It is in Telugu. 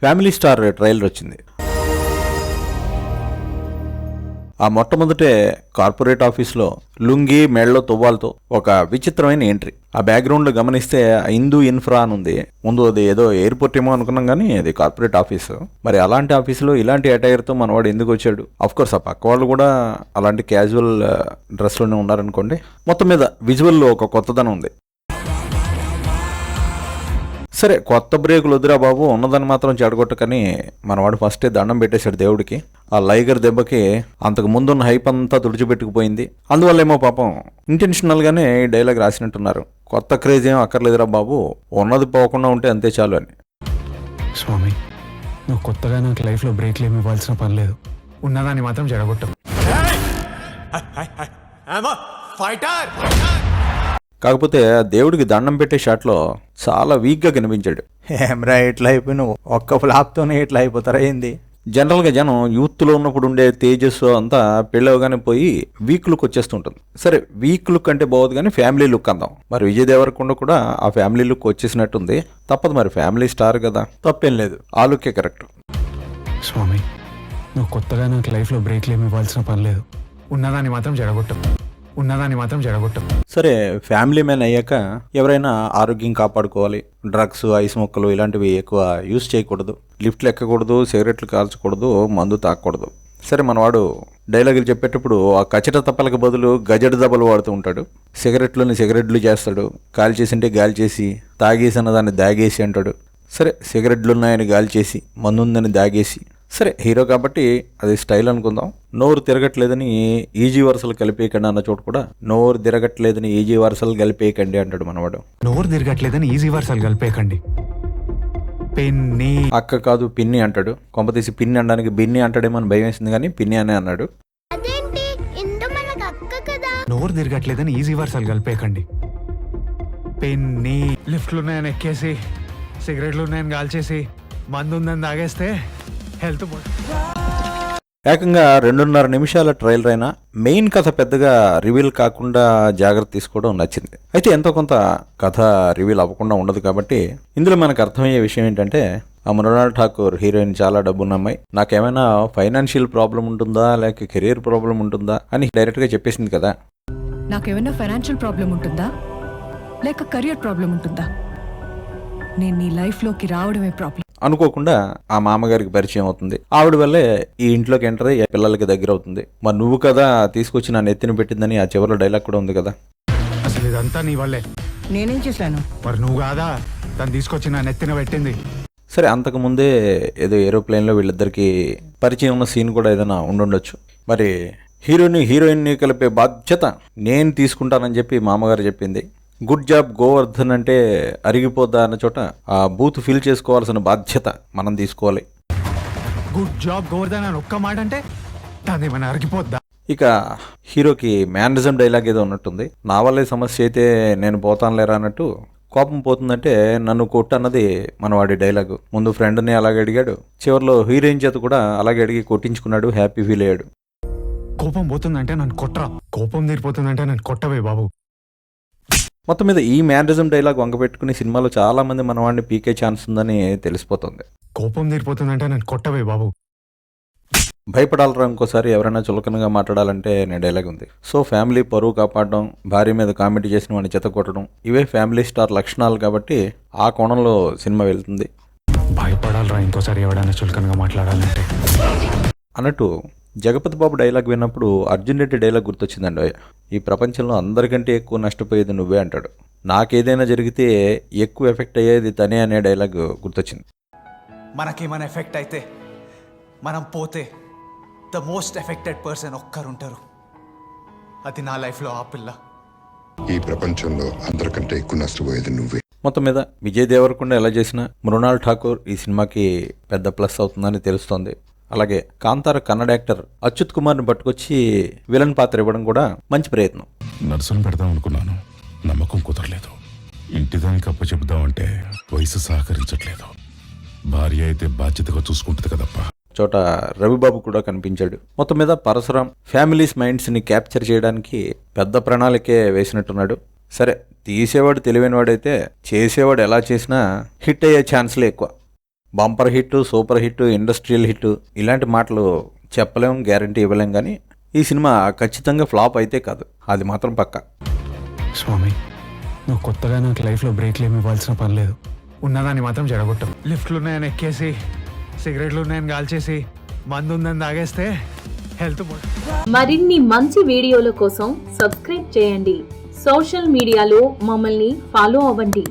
ఫ్యామిలీ స్టార్ ట్రైలర్ వచ్చింది. ఆ మొట్టమొదటే కార్పొరేట్ ఆఫీస్లో లుంగి మెళ్ళలో తువ్వాలతో ఒక విచిత్రమైన ఎంట్రీ. ఆ బ్యాక్గ్రౌండ్లో గమనిస్తే హిందూ ఇన్ఫ్రా అని ఉంది. ముందు అది ఏదో ఎయిర్పోర్ట్ ఏమో అనుకున్నాం కానీ అది కార్పొరేట్ ఆఫీసు. మరి అలాంటి ఆఫీసులో ఇలాంటి అటైర్తో మనవాడు ఎందుకు వచ్చాడు? అఫ్ కోర్స్ ఆ పక్క వాళ్ళు కూడా అలాంటి క్యాజువల్ డ్రెస్లోనే ఉన్నారనుకోండి. మొత్తం మీద విజువల్లో ఒక కొత్తదనం ఉంది. సరే కొత్త బ్రేకులు వద్దురా బాబు ఉన్నదని మాత్రం చెడగొట్టకని మనవాడు ఫస్టే దండం పెట్టేశాడు దేవుడికి. ఆ లైగర్ దెబ్బకి అంతకు ముందున్న హైప్ అంతా తుడిచిపెట్టుకుపోయింది. అందువల్లేమో పాపం ఇంటెన్షనల్గానే ఈ డైలాగ్ రాసినట్టున్నారు. కొత్త క్రేజ్ ఏం అక్కర్లేదురా బాబు ఉన్నది పోకుండా ఉంటే అంతే చాలు అని. స్వామి నువ్వు కొత్తగా నాకు లైఫ్లో బ్రేక్లు ఏమి ఇవ్వాల్సిన పని లేదు. ఉన్నదాన్ని మాత్రం జడగొట్టం ఫైటర్ కాకపోతే ఆ దేవుడికి దండం పెట్టే షాట్లో చాలా వీక్గా కనిపించాడు. ఏమ్రా ఇట్లా అయిపోయినావు ఒక్క ఫ్లాప్తోనే ఇట్లా అయిపోతారా ఏంది? జనరల్గా జనం యూత్లో ఉన్నప్పుడు ఉండే తేజస్సు అంతా పెళ్ళవగానే పోయి వీక్ లుక్ వచ్చేస్తుంటుంది. సరే వీక్ లుక్ అంటే బాగోదు కానీ ఫ్యామిలీ లుక్ అందాం. మరి విజయ్ దేవరకొండ కూడా ఆ ఫ్యామిలీ లుక్ వచ్చేసినట్టుంది. తప్పదు మరి ఫ్యామిలీ స్టార్ కదా. తప్పేం లేదు. ఆ లుక్కే కరెక్ట్. స్వామి నువ్వు కొత్తగా నాకు లైఫ్లో బ్రేక్లు ఏమి ఇవ్వాల్సిన పని లేదు. ఉన్నదాన్ని మాత్రం జడగొట్టం. ఉన్నదాన్ని మాత్రం జరగొట్టం సరే ఫ్యామిలీ మ్యాన్ అయ్యాక ఎవరైనా ఆరోగ్యం కాపాడుకోవాలి. డ్రగ్స్ ఐస్ మొక్కలు ఇలాంటివి ఎక్కువ యూస్ చేయకూడదు. లిఫ్ట్లు ఎక్కకూడదు సిగరెట్లు కాల్చకూడదు మందు తాకూడదు. సరే మనవాడు డైలాగులు చెప్పేటప్పుడు ఆ కచట తప్పలకు బదులు గజడ దెబ్బలు వాడుతూ ఉంటాడు. సిగరెట్లోని సిగరెట్లు చేస్తాడు. గాలి చేసింటే గాలి చేసి తాగేసి అన్న దాన్ని దాగేసి అంటాడు. సరే సిగరెట్లు ఉన్నాయని గాలి చేసి మందు ఉందని దాగేసి సరే హీరో కాబట్టి అది స్టైల్ అనుకుందాం. నోరు తిరగట్లేదని ఈజీ వరుసలు కలిపేయకండి అన్న చోటు కూడా నోరు తిరగట్లేదని ఈజీ వరుసలు కలిపేయకండి అంటాడు మనవాడు. నోరు తిరగట్లేదని ఈజీ వర్సాలు కలిపేయకండి. పెన్ని. అక్క కాదు పిన్ని అంటాడు. కొంపతీసి పిన్ని అనడానికి బిన్ని అంటాడేమో అని భయం వేసింది కానీ పిన్ని అనే అన్నాడు. అదేంటి? ఇందు మనకు అక్క కదా. నోరు తిరగట్లేదని ఈజీ వర్సాలు కలిపేయకండి. పెన్ని. లిఫ్ట్లు ఉన్నాయని ఎక్కేసి సిగరెట్లు ఉన్నాయని కాల్చేసి మందు ఉందని తాగేస్తే హెల్త్ ఏకంగా రెండున్నర నిమిషాల ట్రైలర్ అయినా మెయిన్ కథ పెద్దగా రివీల్ కాకుండా జాగ్రత్త తీసుకోవడం నచ్చింది. అయితే ఎంతో కొంత కథ రివీల్ అవ్వకుండా ఉండదు కాబట్టి ఇందులో మనకు అర్థమయ్యే విషయం ఏంటంటే ఆ మృణాల్ ఠాకూర్ హీరోయిన్ చాలా డబ్బున్న అమ్మాయి నాకేమైనా ఫైనాన్షియల్ ప్రాబ్లం ఉంటుందా లేక కెరీర్ ప్రాబ్లం ఉంటుందా అని డైరెక్ట్గా చెప్పేసింది కదా. నాకేమైనా ఫైనాన్షియల్ ప్రాబ్లం ఉంటుందా లేక కెరియర్ ప్రాబ్లం ఉంటుందా? నేను నీ లైఫ్లోకి రావడమే ప్రాబ్లం. అనుకోకుండా ఆ మామగారికి పరిచయం అవుతుంది. ఆవిడ వల్లే ఈ ఇంట్లోకి ఎంటర్ అయ్యి పిల్లలకి దగ్గర అవుతుంది. మరి నువ్వు కదా తీసుకొచ్చి నా నెత్తిన పెట్టిందని ఆ చివరిలో డైలాగ్ కూడా ఉంది కదా. అసలు ఇదంతా నీ వల్లే. నేనేం చేశాను? మరి నువ్వు కాదా? తను తీసుకొచ్చి నా నెత్తిన పెట్టింది. సరే అంతకుముందే ఏదో ఏరోప్లేన్లో వీళ్ళిద్దరికి పరిచయం ఉన్న సీన్ కూడా ఏదైనా ఉండుండొచ్చు. మరి హీరోని హీరోయిన్ని కలిపే బాధ్యత నేను తీసుకుంటానని చెప్పి మామగారు చెప్పింది. గుడ్ జాబ్ గోవర్ధన్ అంటే అరిగిపోద్దా అన్న చోట ఆ బూత్ ఫిల్ చేసుకోవాల్సిన బాధ్యత మనం తీసుకోవాలి. గుడ్ జాబ్ గోవర్ధన్ అని ఒక్క మాట అంటే దాన్ని అరిగిపోద్దా? ఇక హీరోకి మ్యానరిజం డైలాగ్ ఏదో ఉన్నట్టుంది. నా వల్లే సమస్య అయితే నేను పోతానులేరా అన్నట్టు కోపం పోతుందంటే నన్ను కొట్టు అన్నది మన వాడి డైలాగు. ముందు ఫ్రెండ్ని అలాగే అడిగాడు. చివరిలో హీరోయిన్ చేత కూడా అలాగే అడిగి కొట్టించుకున్నాడు. హ్యాపీ ఫీల్ అయ్యాడు. కోపం పోతుందంటే నన్ను కొట్టరా కోపం తీరిపోతుందంటే నన్ను కొట్టవే బాబు. మొత్తం మీద ఈ మ్యానరిజం డైలాగ్ వంక పెట్టుకుని సినిమాలో చాలా మంది మన వాడిని పీకే ఛాన్స్ ఉందని తెలిసిపోతుంది. కోపం తీరిపోతుందంటే నన్ను కొట్టవే బాబు. భయపడాలరా ఇంకోసారి? ఎవరైనా చులకనగా మాట్లాడాలంటే నేను డైలాగ్ ఉంది. సో ఫ్యామిలీ పరువు కాపాడడం భార్య మీద కామెంట్ చేసిన వాడిని చెత్త కొట్టడం ఇవే ఫ్యామిలీ స్టార్ లక్షణాలు కాబట్టి ఆ కోణంలో సినిమా వెళ్తుంది. భయపడాలరా ఇంకోసారి ఎవడైనా చులకనగా మాట్లాడాలంటే? అన్నట్టు జగపతి బాబు డైలాగ్ విన్నప్పుడు అర్జున్ రెడ్డి డైలాగ్ గుర్తొచ్చిందండి. ఈ ప్రపంచంలో అందరికంటే ఎక్కువ నష్టపోయేది నువ్వే అంటాడు. నాకేదైనా జరిగితే ఎక్కువ ఎఫెక్ట్ అయ్యేది తనే అనే డైలాగ్ గుర్తొచ్చింది. మనకేమైనా ఎఫెక్ట్ అయితే మనం పోతే ద మోస్ట్ ఎఫెక్టెడ్ పర్సన్ ఒక్కరుంటారు. అది నా లైఫ్లో ఆ పిల్ల. ఈ ప్రపంచంలో అందరికంటే ఎక్కువ నష్టపోయేది నువ్వే. మొత్తం మీద విజయ్ దేవరకొండ ఎలా చేసినా మృణాల్ ఠాకూర్ ఈ సినిమాకి పెద్ద ప్లస్ అవుతుందని తెలుస్తోంది. అలాగే కాంతార కన్నడ యాక్టర్ అచ్యుత్ కుమార్ని పట్టుకొచ్చి విలన్ పాత్ర ఇవ్వడం కూడా మంచి ప్రయత్నం. నర్సును పెడదాం అనుకున్నాను. నమ్మకం కుదరలేదు. ఇంటిదానికి అప్ప చెబుదామంటే వయసు సహకరించట్లేదు. భార్య అయితే బాధ్యతగా చూసుకుంటుంది కదప్పా. చోట రవిబాబు కూడా కనిపించాడు. మొత్తం మీద పరశురాం ఫ్యామిలీస్ మైండ్స్ని క్యాప్చర్ చేయడానికి పెద్ద ప్రణాళికే వేసినట్టున్నాడు. సరే తీసేవాడు తెలివైనవాడైతే చేసేవాడు ఎలా చేసినా హిట్ అయ్యే ఛాన్స్లే ఎక్కువ. Bumper hit super hit industrial hit ఇలాంటి మాటలు చెప్పలేం గ్యారంటీ ఇవ్వలేం కానీ ఈ సినిమా ఖచ్చితంగా ఫ్లాప్ అయితే కాదు. అది మాత్రం పక్కా. స్వామి నువ్వు కొత్తగా నాకు లైఫ్లో బ్రేక్లు ఏమి ఇవ్వాల్సిన పని లేదు. ఉన్నదాన్ని మాత్రం జడగొట్టం లిఫ్ట్లు ఉన్నాయని ఎక్కేసి సిగరెట్లు ఉన్నాయని కాల్చేసి మందు ఉందని తాగేస్తే హెల్త్ మరిన్ని మంచి వీడియోల కోసం సబ్స్క్రైబ్ చేయండి. సోషల్ మీడియాలో మమ్మల్ని ఫాలో అవ్వండి.